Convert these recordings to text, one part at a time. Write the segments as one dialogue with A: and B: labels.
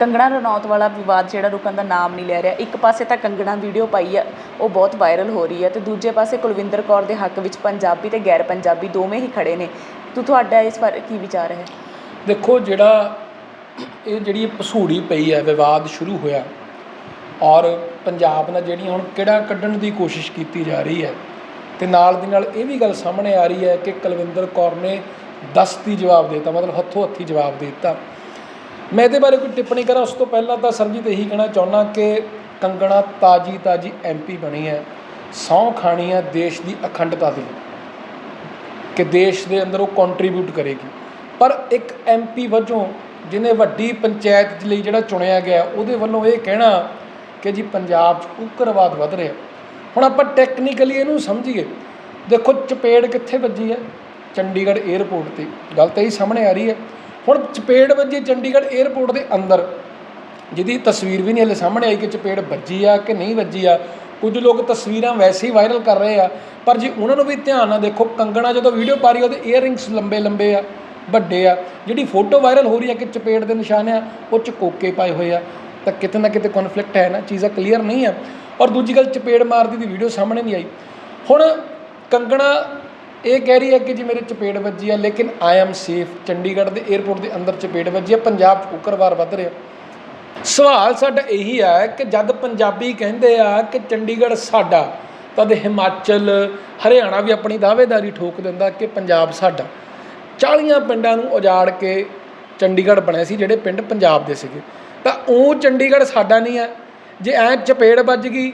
A: ਕੰਗਣਾ ਰਣੌਤ ਵਾਲਾ ਵਿਵਾਦ ਜਿਹੜਾ ਰੁਕਣ ਦਾ ਨਾਮ ਨਹੀਂ ਲੈ ਰਿਹਾ। ਇੱਕ ਪਾਸੇ ਤਾਂ ਕੰਗਣਾ ਵੀਡੀਓ ਪਾਈ ਆ, ਉਹ ਬਹੁਤ ਵਾਇਰਲ ਹੋ ਰਹੀ ਹੈ ਤੇ ਦੂਜੇ ਪਾਸੇ ਕੁਲਵਿੰਦਰ ਕੌਰ ਦੇ ਹੱਕ ਵਿੱਚ ਪੰਜਾਬੀ ਤੇ ਗੈਰ ਪੰਜਾਬੀ ਦੋਵੇਂ ਹੀ ਖੜੇ ਨੇ। ਤੂੰ ਤੁਹਾਡਾ ਇਸ ਬਾਰੇ ਕੀ ਵਿਚਾਰ ਹੈ?
B: ਦੇਖੋ, ਜਿਹੜਾ ਇਹ ਜਿਹੜੀ ਪਸੂੜੀ ਪਈ ਹੈ ਵਿਵਾਦ ਸ਼ੁਰੂ ਹੋਇਆ ਔਰ ਪੰਜਾਬ ਨਾਲ ਜਿਹੜੀਆਂ ਹੁਣ ਕਿਹੜਾ ਕੱਢਣ ਦੀ ਕੋਸ਼ਿਸ਼ ਕੀਤੀ ਜਾ ਰਹੀ ਹੈ ਤੇ ਨਾਲ ਦੀ ਨਾਲ ਇਹ ਵੀ ਗੱਲ ਸਾਹਮਣੇ ਆ ਰਹੀ ਹੈ ਕਿ ਕੁਲਵਿੰਦਰ ਕੌਰ ਨੇ ਦਸਤੀ ਜਵਾਬ ਦੇ ਦਿੱਤਾ, ਮਤਲਬ ਹੱਥੋਂ ਹੱਥੀ ਜਵਾਬ ਦੇ ਦਿੱਤਾ। ਮੈਂ ਇਹਦੇ ਬਾਰੇ ਕੋਈ ਟਿੱਪਣੀ ਕਰਾਂ, ਉਸ ਤੋਂ ਪਹਿਲਾਂ ਤਾਂ ਸਰਜੀਤ ਇਹੀ ਕਹਿਣਾ ਚਾਹੁੰਦਾ ਕਿ ਕੰਗਣਾ ਤਾਜੀ ਤਾਜੀ ਐਮਪੀ ਬਣੀ ਹੈ, ਸਹੁੰ ਖਾਣੀ ਹੈ ਦੇਸ਼ ਦੀ ਅਖੰਡਤਾ ਦੀ, ਕਿ ਦੇਸ਼ ਦੇ ਅੰਦਰ ਉਹ ਕੰਟਰੀਬਿਊਟ ਕਰੇਗੀ। ਪਰ ਇੱਕ ਐਮਪੀ ਵਜੋਂ ਜਿਹਨੇ ਵੱਡੀ ਪੰਚਾਇਤ ਲਈ ਜਿਹੜਾ ਚੁਣਿਆ ਗਿਆ, ਉਹਦੇ ਵੱਲੋਂ ਇਹ ਕਹਿਣਾ ਕਿ ਜੀ ਪੰਜਾਬ 'ਚ ਉਗਰਵਾਦ ਵੱਧ ਰਿਹਾ। ਹੁਣ ਆਪਾਂ ਟੈਕਨੀਕਲੀ ਇਹਨੂੰ ਸਮਝੀਏ। ਦੇਖੋ, ਚਪੇੜ ਕਿੱਥੇ ਵੱਜੀ ਹੈ? ਚੰਡੀਗੜ੍ਹ 에ਅਰਪੋਰਟ ਤੇ। ਗੱਲ ਤਾਂ ਇਹ ਸਾਹਮਣੇ ਆ ਰਹੀ ਹੈ। ਹੁਣ ਚਪੇੜ ਵੱਜੀ ਚੰਡੀਗੜ੍ਹ 에ਅਰਪੋਰਟ ਦੇ ਅੰਦਰ। ਜਿਹਦੀ ਤਸਵੀਰ ਵੀ ਨਹੀਂ ਹਲੇ ਸਾਹਮਣੇ ਆਈ ਕਿ ਚਪੇੜ ਵੱਜੀ ਆ ਕਿ ਨਹੀਂ ਵੱਜੀ ਆ। ਕੁਝ ਲੋਕ ਤਸਵੀਰਾਂ ਵੈਸੇ ਹੀ ਵਾਇਰਲ ਕਰ ਰਹੇ ਆ ਪਰ ਜੇ ਉਹਨਾਂ ਨੂੰ ਵੀ ਧਿਆਨ ਨਾਲ ਦੇਖੋ ਕੰਗਣਾ ਜਦੋਂ ਵੀਡੀਓ ਪਾ ਰਹੀ ਆ, ਉਹਦੇ ਈਅਰਿੰਗਸ ਲੰਬੇ ਲੰਬੇ ਆ ਵੱਡੇ ਆ। ਜਿਹੜੀ ਫੋਟੋ ਵਾਇਰਲ ਹੋ ਰਹੀ ਆ ਕਿ ਚਪੇੜ ਦੇ ਨਿਸ਼ਾਨ ਆ ਉਹ ਚ ਪਾਏ ਹੋਏ ਆ। ਤਾਂ ਕਿਤੇ ਨਾ ਕਿਤੇ ਕਨਫਲਿਕਟ ਹੈ ਨਾ ਚੀਜ਼ਾਂ ਕਲੀਅਰ ਨਹੀਂ ਆ। ਔਰ ਦੂਜੀ ਗੱਲ ਚਪੇੜ ਮਾਰਦੀ ਦੀ ਵੀਡੀਓ ਸਾਹਮਣੇ ਨਹੀਂ ਆਈ। ਹੁਣ ਕੰਗਣਾ ਇਹ ਕਹਿ ਰਹੀ ਹੈ ਕਿ ਜੀ ਮੇਰੇ ਚਪੇੜ ਵੱਜੀ ਆ, ਲੇਕਿਨ ਆਈ ਐਮ ਸੇਫ ਚੰਡੀਗੜ੍ਹ ਦੇ 에ਅਰਪੋਰਟ ਦੇ ਅੰਦਰ ਚਪੇੜ ਵੱਜੀ ਆ, ਪੰਜਾਬ 'ਚ ਉਗਰਵਾਦ ਵੱਧ ਰਿਹਾ। ਸਵਾਲ ਸਾਡਾ ਇਹੀ ਹੈ ਕਿ ਜਦ ਪੰਜਾਬੀ ਕਹਿੰਦੇ ਆ ਕਿ ਚੰਡੀਗੜ੍ਹ ਸਾਡਾ, ਤਦ ਹਿਮਾਚਲ, ਹਰਿਆਣਾ ਵੀ ਆਪਣੀ ਦਾਅਵੇਦਾਰੀ ਠੋਕ ਦਿੰਦਾ ਕਿ ਪੰਜਾਬ ਸਾਡਾ। 40 ਪਿੰਡਾਂ ਨੂੰ ਉਜਾੜ ਕੇ ਚੰਡੀਗੜ੍ਹ ਬਣਿਆ ਸੀ, ਜਿਹੜੇ ਪਿੰਡ ਪੰਜਾਬ ਦੇ ਸੀਗੇ। ਤਾਂ ਉਹ ਚੰਡੀਗੜ੍ਹ ਸਾਡਾ ਨਹੀਂ ਹੈ ਜੇ ਐ ਚਪੇੜ ਵੱਜ ਗਈ,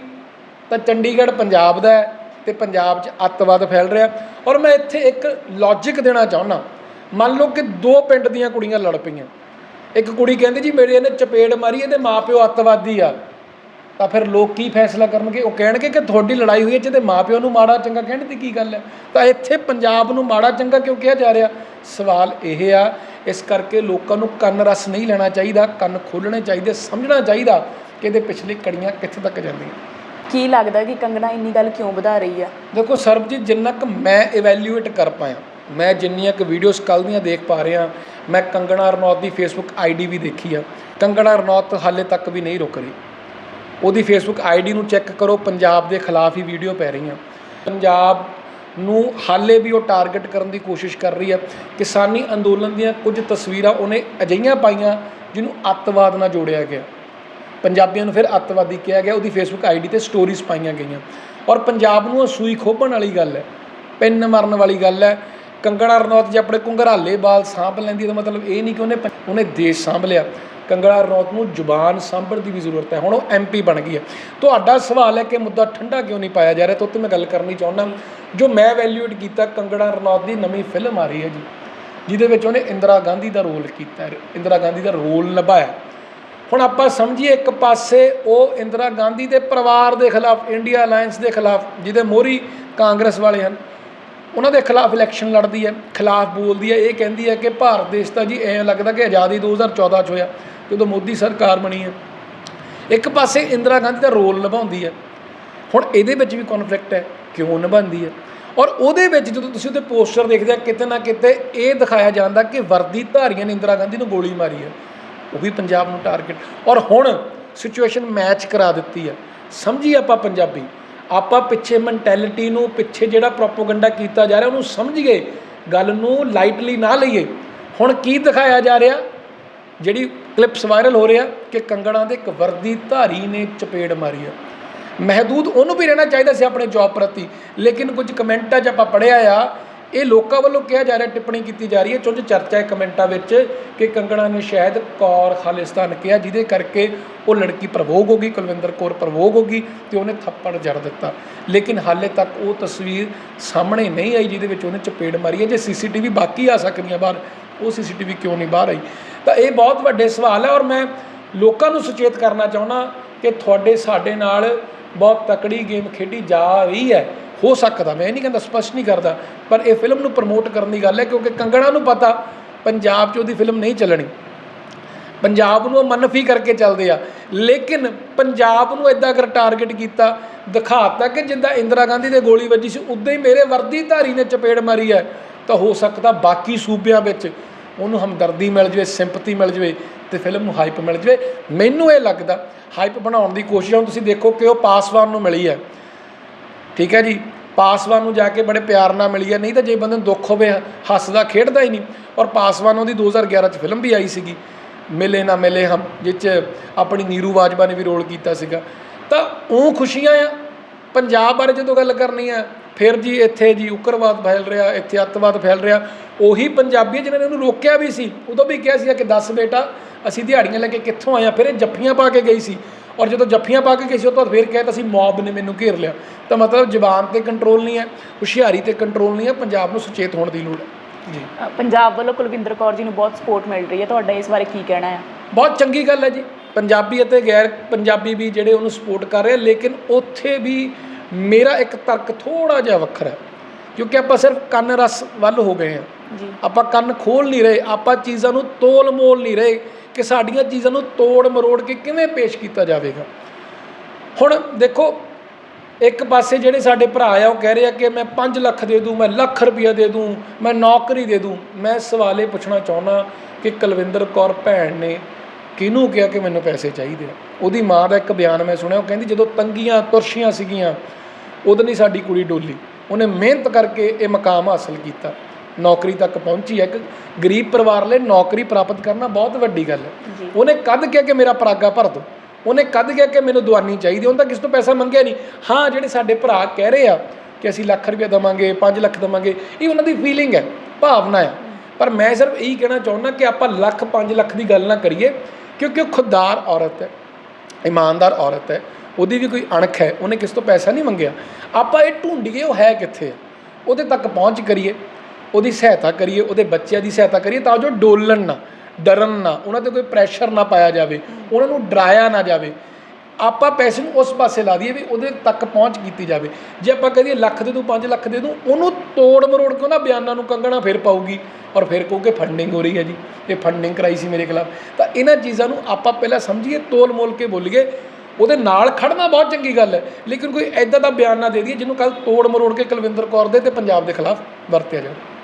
B: ਤਾਂ ਚੰਡੀਗੜ੍ਹ ਪੰਜਾਬ ਦਾ ਹੈ। ਤੇ ਪੰਜਾਬ 'ਚ ਅੱਤਵਾਦ ਫੈਲ ਰਿਹਾ। ਔਰ ਮੈਂ ਇੱਥੇ ਇੱਕ ਲੌਜੀਕ ਦੇਣਾ ਚਾਹੁੰਦਾ। ਮੰਨ ਲਓ ਕਿ ਦੋ ਪਿੰਡ ਦੀਆਂ ਕੁੜੀਆਂ ਲੜ ਪਈਆਂ। ਇੱਕ ਕੁੜੀ ਕਹਿੰਦੀ ਜੀ ਮੇਰੇ ਇਹਨੇ ਚਪੇੜ ਮਾਰੀ, ਇਹਦੇ ਮਾਪਿਓ ਅੱਤਵਾਦੀ ਆ। ਤਾਂ ਫਿਰ ਲੋਕ ਕੀ ਫੈਸਲਾ ਕਰਨਗੇ? ਉਹ ਕਹਿਣਗੇ ਕਿ ਤੁਹਾਡੀ ਲੜਾਈ ਹੋਈ ਹੈ, ਜਿਹਦੇ ਮਾਪਿਓ ਨੂੰ ਮਾੜਾ ਚੰਗਾ ਕਹਿਣ ਦੀ ਕੀ ਗੱਲ ਹੈ? ਤਾਂ ਇੱਥੇ ਪੰਜਾਬ ਨੂੰ ਮਾੜਾ ਚੰਗਾ ਕਿਉਂ ਕਿਹਾ ਜਾ ਰਿਹਾ? ਸਵਾਲ ਇਹ ਆ, ਇਸ ਕਰਕੇ ਲੋਕਾਂ ਨੂੰ ਕੰਨ ਰਸ ਨਹੀਂ ਲੈਣਾ ਚਾਹੀਦਾ, ਕੰਨ ਖੋਲਣੇ ਚਾਹੀਦੇ, ਸਮਝਣਾ ਚਾਹੀਦਾ ਕਿ ਇਹਦੇ ਪਿਛਲੇ ਕੜੀਆਂ ਕਿੱਥੇ ਤੱਕ ਜਾਂਦੀਆਂ।
A: ਕੀ ਲੱਗਦਾ ਕਿ ਕੰਗਣਾ ਇੰਨੀ ਗੱਲ ਕਿਉਂ ਵਧਾ ਰਹੀ ਆ?
B: ਦੇਖੋ ਸਰਬਜੀਤ, ਜਿੰਨਾ ਕੁ ਮੈਂ ਇਵੈਲੂਏਟ ਕਰ ਪਾਇਆ, ਮੈਂ ਜਿੰਨੀਆਂ ਕੁ ਵੀਡੀਓਜ਼ ਕੱਲ੍ਹ ਦੀਆਂ ਦੇਖ ਪਾ ਰਿਹਾ, ਮੈਂ ਕੰਗਣਾ ਰਣੌਤ ਦੀ ਫੇਸਬੁੱਕ ਆਈਡੀ ਵੀ ਦੇਖੀ ਆ। ਕੰਗਣਾ ਰਣੌਤ ਹਾਲੇ ਤੱਕ ਵੀ ਨਹੀਂ ਰੁਕ ਰਹੀ। ਉਹਦੀ ਫੇਸਬੁੱਕ ਆਈਡੀ ਨੂੰ ਚੈੱਕ ਕਰੋ, ਪੰਜਾਬ ਦੇ ਖਿਲਾਫ ਹੀ ਵੀਡੀਓ ਪੈ ਰਹੀਆਂ। ਪੰਜਾਬ ਨੂੰ ਹਾਲੇ ਵੀ ਉਹ ਟਾਰਗੇਟ ਕਰਨ ਦੀ ਕੋਸ਼ਿਸ਼ ਕਰ ਰਹੀ ਹੈ ਕਿਸਾਨੀ ਅੰਦੋਲਨ ਦੀਆਂ ਕੁਝ ਤਸਵੀਰਾਂ ਉਹਨੇ ਅਜਿਹੀਆਂ ਪਾਈਆਂ, ਜਿਹਨੂੰ ਅੱਤਵਾਦ ਨਾਲ ਜੋੜਿਆ ਗਿਆ। ਪੰਜਾਬੀਆਂ ਨੂੰ ਫਿਰ ਅੱਤਵਾਦੀ ਕਿਹਾ ਗਿਆ, ਉਹਦੀ ਫੇਸਬੁੱਕ ਆਈਡੀ ਤੇ ਸਟੋਰੀਜ਼ ਪਾਈਆਂ ਗਈਆਂ। ਔਰ ਪੰਜਾਬ ਨੂੰ ਉਹ ਸੂਈ ਖੋਭਣ ਵਾਲੀ ਗੱਲ ਹੈ, ਪਿੰਨ ਮਰਨ ਵਾਲੀ ਗੱਲ ਹੈ। ਕੰਗਣਾ ਰਣੌਤ ਜੇ ਆਪਣੇ ਕੁੰਗਰਾਲੇ ਬਾਲ ਸਾਂਭ ਲੈਂਦੀ ਹੈ ਤਾਂ ਮਤਲਬ ਇਹ ਨਹੀਂ ਕਿ ਉਹਨੇ ਉਹਨੇ ਦੇਸ਼ ਸਾਂਭ ਲਿਆ। ਕੰਗਣਾ ਰਣੌਤ ਨੂੰ ਜ਼ੁਬਾਨ ਸਾਂਭਣ ਦੀ ਵੀ ਜ਼ਰੂਰਤ ਹੈ, ਹੁਣ ਉਹ ਐਮਪੀ ਬਣ ਗਈ ਹੈ। ਤੁਹਾਡਾ ਸਵਾਲ ਹੈ ਕਿ ਮੁੱਦਾ ਠੰਡਾ ਕਿਉਂ ਨਹੀਂ ਪਾਇਆ ਜਾ ਰਿਹਾ? ਤਾਂ ਉੱਤੇ ਮੈਂ ਗੱਲ ਕਰਨੀ ਚਾਹੁੰਦਾ, ਜੋ ਮੈਂ ਵੈਲਿਊਏਟ ਕੀਤਾ, ਕੰਗਣਾ ਰਣੌਤ ਦੀ ਨਵੀਂ ਫਿਲਮ ਆ ਰਹੀ ਹੈ ਜੀ, ਜਿਹਦੇ ਵਿੱਚ ਉਹਨੇ ਇੰਦਰਾ ਗਾਂਧੀ ਦਾ ਰੋਲ ਕੀਤਾ, ਇੰਦਰਾ ਗਾਂਧੀ ਦਾ ਰੋਲ ਨਿਭਾਇਆ। ਹੁਣ ਆਪਾਂ ਸਮਝੀਏ ਇੱਕ ਪਾਸੇ ਉਹ ਇੰਦਰਾ ਗਾਂਧੀ ਦੇ ਪਰਿਵਾਰ ਦੇ ਖਿਲਾਫ, ਇੰਡੀਆ ਅਲਾਈਅੰਸ ਦੇ ਖਿਲਾਫ, ਜਿਹਦੇ ਮੋਹਰੀ ਕਾਂਗਰਸ ਵਾਲੇ ਹਨ, ਉਹਨਾਂ ਦੇ ਖਿਲਾਫ ਇਲੈਕਸ਼ਨ ਲੜਦੀ ਹੈ, ਖਿਲਾਫ ਬੋਲਦੀ ਹੈ, ਇਹ ਕਹਿੰਦੀ ਹੈ ਕਿ ਭਾਰਤ ਦੇਸ਼ ਤਾਂ ਜੀ ਐਂ ਲੱਗਦਾ ਕਿ ਆਜ਼ਾਦੀ 2014 ਚ ਹੋਇਆ, ਜਦੋਂ ਮੋਦੀ ਸਰਕਾਰ ਬਣੀ ਹੈ। ਇੱਕ ਪਾਸੇ ਇੰਦਰਾ ਗਾਂਧੀ ਦਾ ਰੋਲ ਨਿਭਾਉਂਦੀ ਹੈ, ਹੁਣ ਇਹਦੇ ਵਿੱਚ ਵੀ ਕਨਫਲਿਕਟ ਹੈ, ਕਿਉਂ ਨਿਭਾਉਂਦੀ ਹੈ? ਔਰ ਉਹਦੇ ਵਿੱਚ ਜਦੋਂ ਤੁਸੀਂ ਉਹਦੇ ਪੋਸਟਰ ਦੇਖਦੇ ਆ, ਕਿਤੇ ਨਾ ਕਿਤੇ ਇਹ ਦਿਖਾਇਆ ਜਾਂਦਾ ਕਿ ਵਰਦੀ ਧਾਰੀਆਂ ਨੇ ਇੰਦਰਾ ਗਾਂਧੀ ਨੂੰ ਗੋਲੀ ਮਾਰੀ ਹੈ। ਉਹ ਵੀ ਪੰਜਾਬ ਨੂੰ ਟਾਰਗੇਟ ਔਰ ਹੁਣ ਸਿਚੁਏਸ਼ਨ ਮੈਚ ਕਰਾ ਦਿੱਤੀ ਹੈ। ਸਮਝੀ ਆਪਾਂ ਪੰਜਾਬੀ? ਆਪਾਂ ਪਿੱਛੇ ਮੈਂਟੈਲਿਟੀ ਨੂੰ, ਪਿੱਛੇ ਜਿਹੜਾ ਪ੍ਰੋਪੋਗੰਡਾ ਕੀਤਾ ਜਾ ਰਿਹਾ, ਉਹਨੂੰ ਸਮਝੀਏ ਗੱਲ ਨੂੰ ਲਾਈਟਲੀ ਨਾ ਲਈਏ। ਹੁਣ ਕੀ ਦਿਖਾਇਆ ਜਾ ਰਿਹਾ? ਜਿਹੜੀ ਕਲਿੱਪਸ ਵਾਇਰਲ ਹੋ ਰਿਹਾ ਕਿ ਕੰਗਣਾ ਦੇ ਇੱਕ ਵਰਦੀ ਧਾਰੀ ਨੇ ਚਪੇੜ ਮਾਰੀ ਆ। ਮਹਦੂਦ ਉਹਨੂੰ ਵੀ ਰਹਿਣਾ ਚਾਹੀਦਾ ਸੀ ਆਪਣੇ ਜੌਬ ਪ੍ਰਤੀ। ਲੇਕਿਨ ਕੁਝ ਕਮੈਂਟਾਂ 'ਚ ਆਪਾਂ ਪੜਿਆ ਆ ਇਹ ਲੋਕਾਂ ਵੱਲੋਂ ਕਿਹਾ ਜਾ ਰਿਹਾ, ਟਿੱਪਣੀ ਕੀਤੀ ਜਾ ਰਹੀ ਹੈ। ਚੁੰਝ ਚਰਚਾ ਹੈ ਕਮੈਂਟਾਂ ਵਿੱਚ ਕਿ ਕੰਗਣਾ ਨੇ ਸ਼ਾਇਦ ਕੌਰ ਖਾਲਿਸਤਾਨ ਕਿਹਾ, ਜਿਹਦੇ ਕਰਕੇ ਉਹ ਲੜਕੀ ਪ੍ਰਵੋਗ ਹੋ ਗਈ, ਕੁਲਵਿੰਦਰ ਕੌਰ ਪ੍ਰਵੋਗ ਹੋ ਗਈ ਤੇ ਉਹਨੇ ਥੱਪੜ ਜੜ ਦਿੱਤਾ। ਲੇਕਿਨ ਹਾਲੇ ਤੱਕ ਉਹ ਤਸਵੀਰ ਸਾਹਮਣੇ ਨਹੀਂ ਆਈ, ਜਿਹਦੇ ਵਿੱਚ ਉਹਨੇ ਚਪੇੜ ਮਾਰੀ ਹੈ। ਜੇ ਸੀਸੀਟੀਵੀ ਬਾਕੀ ਆ ਸਕਦੀਆਂ ਬਾਹਰ, ਉਹ ਸੀਸੀਟੀਵੀ ਕਿਉਂ ਨਹੀਂ ਬਾਹਰ ਆਈ? ਤਾਂ ਇਹ ਬਹੁਤ ਵੱਡੇ ਸਵਾਲ ਹੈ ਔਰ ਮੈਂ ਲੋਕਾਂ ਨੂੰ ਸੁਚੇਤ ਕਰਨਾ ਚਾਹੁੰਦਾ ਕਿ ਤੁਹਾਡੇ, ਸਾਡੇ ਨਾਲ ਬਹੁਤ ਤਕੜੀ ਗੇਮ ਖੇਡੀ ਜਾ ਰਹੀ ਹੈ। ਹੋ ਸਕਦਾ, ਮੈਂ ਇਹ ਨਹੀਂ ਕਹਿੰਦਾ ਸਪਸ਼ਟ ਨਹੀਂ ਕਰਦਾ, ਪਰ ਇਹ ਫਿਲਮ ਨੂੰ ਪ੍ਰਮੋਟ ਕਰਨ ਦੀ ਗੱਲ ਹੈ ਕਿਉਂਕਿ ਕੰਗਣਾ ਨੂੰ ਪਤਾ ਪੰਜਾਬ 'ਚ ਉਹਦੀ ਫਿਲਮ ਨਹੀਂ ਚੱਲਣੀ। ਪੰਜਾਬ ਨੂੰ ਉਹ ਮਨਫੀ ਕਰਕੇ ਚੱਲਦੇ ਆ। ਲੇਕਿਨ ਪੰਜਾਬ ਨੂੰ ਇਦਾਂ ਅਗਰ ਟਾਰਗੇਟ ਕੀਤਾ, ਦਿਖਾਤਾ ਕਿ ਜਿੱਦਾਂ ਇੰਦਰਾ ਗਾਂਧੀ ਦੇ ਗੋਲੀ ਵੱਜੀ ਸੀ, ਉਦਾਂ ਹੀ ਮੇਰੇ ਵਰਦੀ ਧਾਰੀ ਨੇ ਚਪੇੜ ਮਾਰੀ ਹੈ, ਤਾਂ ਹੋ ਸਕਦਾ ਬਾਕੀ ਸੂਬਿਆਂ ਵਿੱਚ ਉਹਨੂੰ ਹਮਦਰਦੀ ਮਿਲ ਜਵੇ ਸਿੰਪਥੀ ਮਿਲ ਜਵੇ ਤੇ ਫਿਲਮ ਨੂੰ ਹਾਈਪ ਮਿਲ ਜਵੇ। ਮੈਨੂੰ ਇਹ ਲੱਗਦਾ ਹਾਈਪ ਬਣਾਉਣ ਦੀ ਕੋਸ਼ਿਸ਼, ਹੁਣ ਤੁਸੀਂ ਦੇਖੋ ਕਿ ਉਹ ਪਾਸਵਾਨ ਨੂੰ ਮਿਲੀ ਹੈ। ਠੀਕ ਹੈ ਜੀ? ਪਾਸਵਾਨ ਨੂੰ ਜਾ ਕੇ ਬੜੇ ਪਿਆਰ ਨਾਲ ਮਿਲੀ ਹੈ ਨਹੀਂ ਤਾਂ ਜੇ ਬੰਦੇ ਨੂੰ ਦੁੱਖ ਹੋਵੇ, ਹੱਸਦਾ, ਖੇਡਦਾ ਹੀ ਨਹੀਂ। ਔਰ ਪਾਸਵਾਨ ਉਹਦੀ 2011 ਚ ਫਿਲਮ ਵੀ ਆਈ ਸੀਗੀ। ਮਿਲੇ ਨਾ ਮਿਲੇ ਹਮ ਜਿਸ 'ਚ ਆਪਣੀ ਨੀਰੂ ਬਾਜਵਾ ਨੇ ਵੀ ਰੋਲ ਕੀਤਾ ਸੀਗਾ। ਤਾਂ ਉਹ ਖੁਸ਼ੀਆਂ ਆ। ਪੰਜਾਬ ਬਾਰੇ ਜਦੋਂ ਗੱਲ ਕਰਨੀ ਆ, ਫਿਰ ਜੀ ਇੱਥੇ ਜੀ ਉਕਰਵਾਦ ਫੈਲ ਰਿਹਾ, ਇੱਥੇ ਅੱਤਵਾਦ ਫੈਲ ਰਿਹਾ। ਉਹੀ ਪੰਜਾਬੀ ਜਿਹਨਾਂ ਨੇ ਉਹਨੂੰ ਰੋਕਿਆ ਵੀ ਸੀ। ਉਦੋਂ ਵੀ ਕਿਹਾ ਸੀ ਕਿ ਦੱਸ ਬੇਟਾ, ਅਸੀਂ ਦਿਹਾੜੀਆਂ ਲੈ ਕੇ ਕਿੱਥੋਂ ਆਏ ਆ? ਫਿਰ ਇਹ ਜੱਫੀਆਂ ਪਾ ਕੇ ਗਈ ਸੀ। ਔਰ ਜਦੋਂ ਜੱਫੀਆਂ ਪਾ ਕੇ ਗਈ ਸੀ ਉਹ ਤੋਂ ਫਿਰ ਕਹਿਤਾ ਸੀ ਮੌਬ ਨੇ ਮੈਨੂੰ ਘੇਰ ਲਿਆ। ਤਾਂ ਮਤਲਬ ਜ਼ਬਾਨ ਤੇ ਕੰਟਰੋਲ ਨਹੀਂ ਹੈ ਹੁਸ਼ਿਆਰੀ ਤੇ ਕੰਟਰੋਲ ਨਹੀਂ ਹੈ ਪੰਜਾਬ ਨੂੰ ਸੁਚੇਤ ਹੋਣ ਦੀ ਲੋੜ ਹੈ। ਜੀ।
A: ਪੰਜਾਬ ਵੱਲੋਂ ਕੁਲਵਿੰਦਰ ਕੌਰ ਜੀ ਨੂੰ ਬਹੁਤ ਸਪੋਰਟ ਮਿਲ ਰਹੀ ਹੈ ਤੁਹਾਡਾ ਇਸ ਬਾਰੇ ਕੀ ਕਹਿਣਾ ਹੈ?
B: ਬਹੁਤ ਚੰਗੀ ਗੱਲ ਹੈ ਜੀ। ਪੰਜਾਬੀ ਅਤੇ ਗੈਰ ਪੰਜਾਬੀ ਵੀ ਜਿਹੜੇ ਉਹਨੂੰ ਸਪੋਰਟ ਕਰ ਰਹੇ ਆ, ਲੇਕਿਨ ਉੱਥੇ ਵੀ ਮੇਰਾ ਇੱਕ ਤਰਕ ਥੋੜਾ ਜਿਹਾ ਵੱਖਰਾ ਹੈ। ਕਿਉਂਕਿ ਆਪਾਂ ਸਿਰਫ ਕੰਨ ਰਸ ਵੱਲ ਹੋ ਗਏ ਹਾਂ।
A: ਜੀ।
B: ਆਪਾਂ ਕੰਨ ਖੋਲ ਨਹੀਂ ਰਹੇ ਆਪਾਂ ਚੀਜ਼ਾਂ ਨੂੰ ਤੋਲ ਮੋਲ ਨਹੀਂ ਰਹੇ। ਕਿ ਸਾਡੀਆਂ ਚੀਜ਼ਾਂ ਨੂੰ ਤੋੜ ਮਰੋੜ ਕੇ ਕਿਵੇਂ ਪੇਸ਼ ਕੀਤਾ ਜਾਵੇਗਾ? ਹੁਣ ਦੇਖੋ, ਇੱਕ ਪਾਸੇ ਜਿਹੜੇ ਸਾਡੇ ਭਰਾ ਆ, ਉਹ ਕਹਿ ਰਹੇ ਆ ਕਿ ਮੈਂ 5 ਲੱਖ ਦੇ ਦੂੰ, ਮੈਂ ਲੱਖ ਰੁਪਈਆ ਦੇ ਦੂੰ, ਮੈਂ ਨੌਕਰੀ ਦੇ ਦੂੰ। ਮੈਂ ਸਵਾਲ ਇਹ ਪੁੱਛਣਾ ਚਾਹੁੰਦਾ ਕਿ ਕੁਲਵਿੰਦਰ ਕੌਰ ਭੈਣ ਨੇ ਕਿਹਨੂੰ ਕਿਹਾ ਕਿ ਮੈਨੂੰ ਪੈਸੇ ਚਾਹੀਦੇ ਆ? ਉਹਦੀ ਮਾਂ ਦਾ ਇੱਕ ਬਿਆਨ ਮੈਂ ਸੁਣਿਆ, ਉਹ ਕਹਿੰਦੀ ਜਦੋਂ ਤੰਗੀਆਂ, ਤੁਰਸ਼ੀਆਂ ਸੀਗੀਆਂ ਉਦੋਂ ਨਹੀਂ ਸਾਡੀ ਕੁੜੀ ਡੋਲੀ। ਉਹਨੇ ਮਿਹਨਤ ਕਰਕੇ ਇਹ ਮਕਾਮ ਹਾਸਲ ਕੀਤਾ। ਨੌਕਰੀ ਤੱਕ ਪਹੁੰਚੀ ਹੈ। ਇੱਕ ਗਰੀਬ ਪਰਿਵਾਰ ਲਈ ਨੌਕਰੀ ਪ੍ਰਾਪਤ ਕਰਨਾ ਬਹੁਤ ਵੱਡੀ ਗੱਲ ਹੈ। ਉਹਨੇ ਕਦ ਕਿਹਾ ਕਿ ਮੇਰਾ ਪਰਾਗਾ ਭਰ ਦੋ। ਉਹਨੇ ਕਦ ਕਿਹਾ ਕਿ ਮੈਨੂੰ ਦਵਾਨੀ ਚਾਹੀਦੀ ਉਹਨੇ ਤਾਂ ਕਿਸ ਤੋਂ ਪੈਸਾ ਮੰਗਿਆ ਨਹੀਂ। ਹਾਂ ਜਿਹੜੇ ਸਾਡੇ ਭਰਾ ਕਹਿ ਰਹੇ ਆ ਕਿ ਅਸੀਂ ਲੱਖ ਰੁਪਏ ਦਵਾਂਗੇ 5 ਲੱਖ ਦਵਾਂਗੇ ਇਹ ਉਹਨਾਂ ਦੀ ਫੀਲਿੰਗ ਹੈ ਭਾਵਨਾ ਹੈ। ਪਰ ਮੈਂ ਸਿਰਫ ਇਹੀ ਕਹਿਣਾ ਚਾਹੁੰਦਾ ਕਿ ਆਪਾਂ ਲੱਖ 5 ਲੱਖ ਦੀ ਗੱਲ ਨਾ ਕਰੀਏ ਕਿਉਂਕਿ ਉਹ ਖੁਦਦਾਰ ਔਰਤ ਹੈ ਇਮਾਨਦਾਰ ਔਰਤ ਹੈ। ਉਹਦੀ ਵੀ ਕੋਈ ਅਣਖ ਹੈ। ਉਹਨੇ ਕਿਸ ਤੋਂ ਪੈਸਾ ਨਹੀਂ ਮੰਗਿਆ। ਆਪਾਂ ਇਹ ਢੂੰਡੀਏ ਉਹ ਹੈ ਕਿੱਥੇ ਉਹਦੇ ਤੱਕ ਪਹੁੰਚ ਕਰੀਏ। ਉਹਦੀ ਸਹਾਇਤਾ ਕਰੀਏ, ਉਹਦੇ ਬੱਚਿਆਂ ਦੀ ਸਹਾਇਤਾ ਕਰੀਏ ਤਾਂ ਜੋ ਡੋਲਣ ਨਾ, ਡਰਨ ਨਾ, ਉਹਨਾਂ ਤੇ ਕੋਈ ਪ੍ਰੈਸ਼ਰ ਨਾ ਪਾਇਆ ਜਾਵੇ, ਉਹਨਾਂ ਨੂੰ ਡਰਾਇਆ ਨਾ ਜਾਵੇ। ਆਪਾਂ ਪੈਸੇ ਨੂੰ ਉਸ ਪਾਸੇ ਲਾ ਦਈਏ ਵੀ ਉਹਦੇ ਤੱਕ ਪਹੁੰਚ ਕੀਤੀ ਜਾਵੇ। ਜੇ ਆਪਾਂ ਕਹੀਏ ਲੱਖ ਦੇ ਦੂੰ 5 ਲੱਖ ਦੇ ਦੂੰ ਉਹਨੂੰ ਤੋੜ ਮਰੋੜ ਕੇ ਉਹਨਾਂ ਬਿਆਨਾਂ ਨੂੰ ਕੰਗਣਾ ਫਿਰ ਪਾਊਗੀ। ਔਰ ਫਿਰ ਕਹੂਗੇ ਫੰਡਿੰਗ ਹੋ ਰਹੀ ਹੈ ਜੀ, ਇਹ ਫੰਡਿੰਗ ਕਰਾਈ ਸੀ ਮੇਰੇ ਖਿਲਾਫ। ਤਾਂ ਇਹਨਾਂ ਚੀਜ਼ਾਂ ਨੂੰ ਆਪਾਂ ਪਹਿਲਾਂ ਸਮਝੀਏ, ਤੋਲ ਮੋਲ ਕੇ ਬੋਲੀਏ, ਉਹਦੇ ਨਾਲ ਖੜਨਾ ਬਹੁਤ ਚੰਗੀ ਗੱਲ ਹੈ। ਲੇਕਿਨ ਕੋਈ ਐਦਾਂ ਦਾ ਬਿਆਨ ਨਾ ਦੇ ਦਈਏ ਜਿਹਨੂੰ ਕੱਲ ਤੋੜ ਮਰੋੜ ਕੇ ਕੁਲਵਿੰਦਰ ਕੌਰ ਦੇ ਤੇ ਪੰਜਾਬ ਦੇ ਖਿਲਾਫ ਵਰਤਿਆ ਜਾਵੇ।